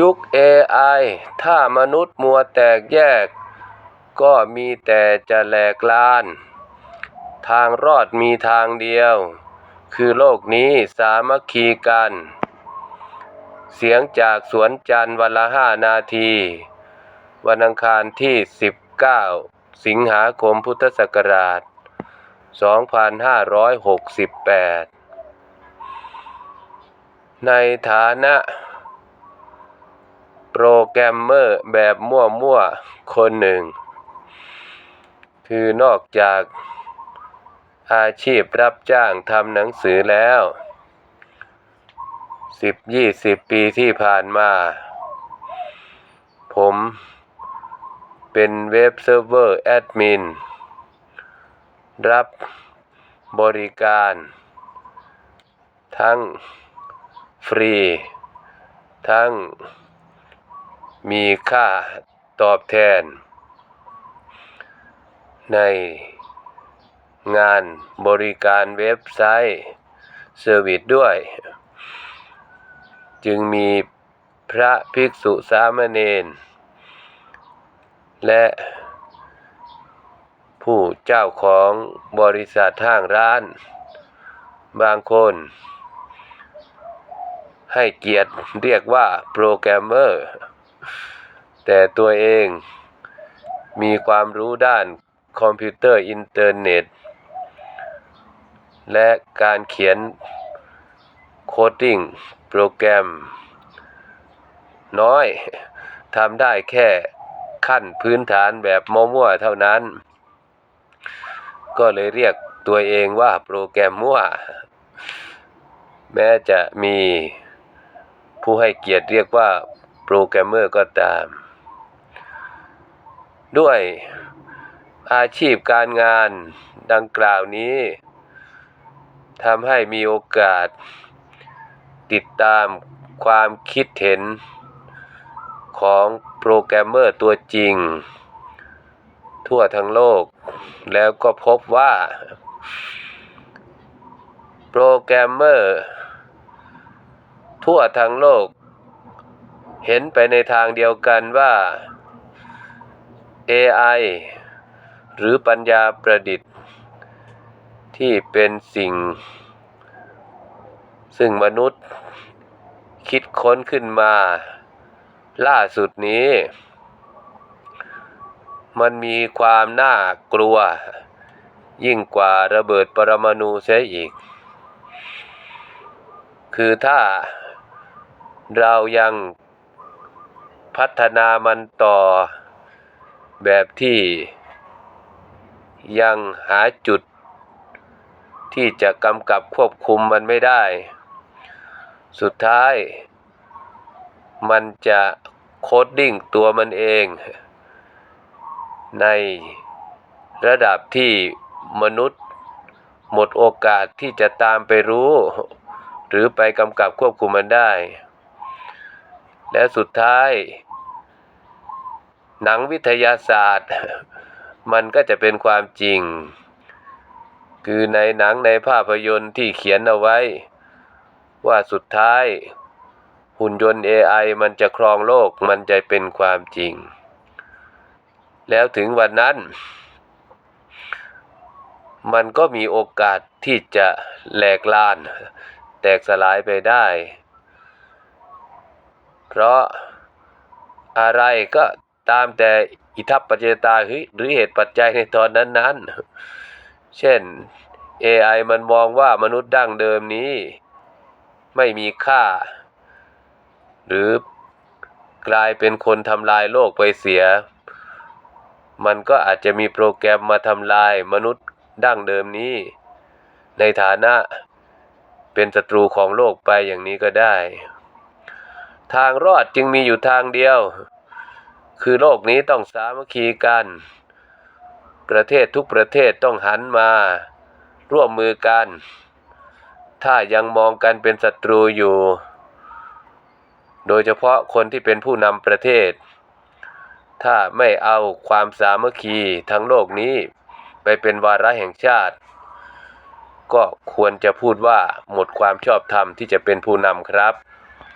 ยุค AI ถ้ามนุษย์มัวแตกแยก ก็มีแต่จะแหลกลาน ทางรอดมีทางเดียว คือโลกนี้สามัคคีกัน เสียงจากสวนจันทร์วันละห้านาที วันอังคารที่ 19 สิงหาคมพุทธศักราช 2568 ในฐานะ โปรแกรมเมอร์แบบมั่วๆ คนหนึ่ง คือนอกจากอาชีพรับจ้างทำหนังสือแล้ว10-20ปีที่ผ่านมา ผมเป็นเว็บเซิร์ฟเวอร์แอดมิน รับบริการ ทั้งฟรี ทั้ง มีค่าตอบแทน ในงานบริการเว็บไซต์เซอร์วิสด้วย จึงมีพระภิกษุสามเณรและผู้เจ้าของบริษัทห้างร้าน บางคน ให้เกียรติเรียกว่าโปรแกรมเมอร์ แต่ตัวเองมีความรู้ด้านคอมพิวเตอร์อินเทอร์เน็ต และการเขียนโคดดิ้งโปรแกรม น้อยทำได้แค่ขั้นพื้นฐานแบบมั่วๆเท่านั้น ก็เลยเรียกตัวเองว่าโปรแกรมมั่ว แม้จะมีผู้ให้เกียรติเรียกว่า โปรแกรมเมอร์ก็ตาม ด้วยอาชีพการงานดังกล่าวนี้ทำให้มีโอกาส ติดตามความคิดเห็น ของโปรแกรมเมอร์ตัวจริง ทั่วทั้งโลก แล้วก็พบว่า โปรแกรมเมอร์ ทั่วทั้งโลก เห็นไปในทางเดียวกันว่า AI หรือปัญญาประดิษฐ์ ที่เป็นสิ่ง ซึ่งมนุษย์คิดค้นขึ้นมา ล่าสุดนี้ มันมีความน่ากลัว ยิ่งกว่าระเบิดปรมาณูเสียอีก คือถ้าเรายัง พัฒนามันต่อ แบบที่ยังหาจุด ที่จะกำกับควบคุมมันไม่ได้ สุดท้าย มันจะโคดดิ้งตัวมันเอง ในระดับที่มนุษย์หมดโอกาสที่จะตามไปรู้ หรือไปกำกับควบคุมมันได้ และสุดท้าย หนังวิทยาศาสตร์ มันก็จะเป็นความจริง คือในหนังในภาพยนตร์ที่เขียนเอาไว้ ว่าสุดท้าย หุ่นยนต์ AI มันจะครองโลกมันจะเป็นความจริง แล้วถึงวันนั้น มันก็มีโอกาสที่จะแหลกลาน แตกสลายไปได้ เพราะอะไรก็ ตามแต่อิทัปปัจเจตาหรือเหตุปัจจัยในตอนนั้นๆ เช่น AI มันมองว่ามนุษย์ดั้งเดิมนี้ ไม่มีค่า หรือกลายเป็นคนทำลายโลกไปเสีย มันก็อาจจะมีโปรแกรมมาทำลายมนุษย์ดั้งเดิมนี้ ในฐานะเป็นศัตรูของโลกไปอย่างนี้ก็ได้ ทางรอดจึงมีอยู่ทางเดียว คือโลกนี้ต้องสามัคคีกัน ประเทศทุกประเทศต้องหันมา ร่วมมือกัน ถ้ายังมองกันเป็นศัตรูอยู่ โดยเฉพาะคนที่เป็นผู้นำประเทศ ถ้าไม่เอาความสามัคคีทั้งโลกนี้ ไปเป็นวาระแห่งชาติ ก็ควรจะพูดว่าหมดความชอบธรรมที่จะเป็นผู้นำครับ